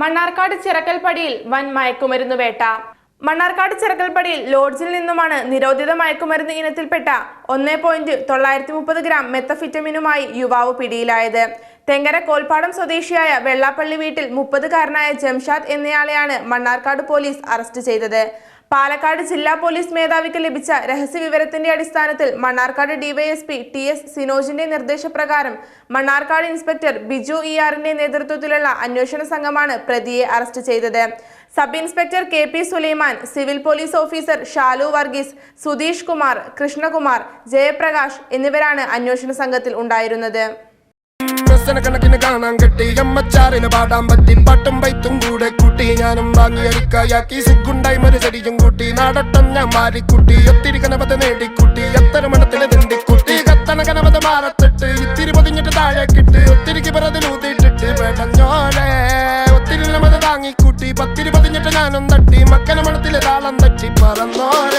മണ്ണാർക്കാട് ചിറക്കൽപ്പടിയിൽ വൻ മയക്കുമരുന്ന് വേട്ട. മണ്ണാർക്കാട് ചിറക്കൽപ്പടിയിൽ ലോഡ്ജിൽ നിന്നുമാണ് നിരോധിത മയക്കുമരുന്ന് ഇനത്തിൽപ്പെട്ട ഒന്നേ പോയിന്റ് തൊള്ളായിരത്തി മുപ്പത് ഗ്രാം മെത്തഫിറ്റമിനുമായി യുവാവ് പിടിയിലായത്. തെങ്കര കോൽപ്പാടം സ്വദേശിയായ വെള്ളാപ്പള്ളി വീട്ടിൽ മുപ്പതുകാരനായ ജംഷാദ് എന്നയാളെയാണ് മണ്ണാർക്കാട് പോലീസ് അറസ്റ്റ് ചെയ്തത്. പാലക്കാട് ജില്ലാ പോലീസ് മേധാവിക്ക് ലഭിച്ച രഹസ്യവിവരത്തിന്റെ അടിസ്ഥാനത്തിൽ മണ്ണാർക്കാട് ഡിവൈഎസ്പി ടി എസ് സിനോജിന്റെ നിർദ്ദേശപ്രകാരം മണ്ണാർക്കാട് ഇൻസ്പെക്ടർ ബിജു ഇ ആറിന്റെ നേതൃത്വത്തിലുള്ള അന്വേഷണ സംഘമാണ് പ്രതിയെ അറസ്റ്റ് ചെയ്തത്. Sub inspector K P Sulaiman civil police officer Shalu Varghese Sudheesh Kumar Krishnakumar Jayaprakash എന്നിവരാണ് അന്വേഷണ സംഘത്തിൽ ഉണ്ടായിരുന്നത്. കണക്കിന് കാണാൻ കെട്ടി അമ്മച്ചാറിന് പാടാൻ പറ്റി പാട്ടും പൈത്തും ഞാനും വാങ്ങി അരിക്കായാക്കി സിഗുണ്ടായി മരുചടിയും കൂട്ടി. നാടട്ടം ഞാൻ മാറിക്കുട്ടി. ഒത്തിരി കനവത നേടിക്കുട്ടി. എത്ര മണത്തിലെ തിണ്ടിക്കുട്ടി. കത്തണ കനപത് മാറത്തിട്ട്. ഇത്തിരി പൊതിഞ്ഞിട്ട് താഴെ കിട്ട് ഒത്തിരി കിബറതിലൂതിട്ടിട്ട് വേടഞ്ഞോലെ ഒത്തിരി നമത താങ്ങിക്കൂട്ടി. പത്തിരി പൊതിഞ്ഞിട്ട് ഞാനും തട്ടി. മക്കന മണത്തിലെ താളം തട്ടി. പറന്നോരെ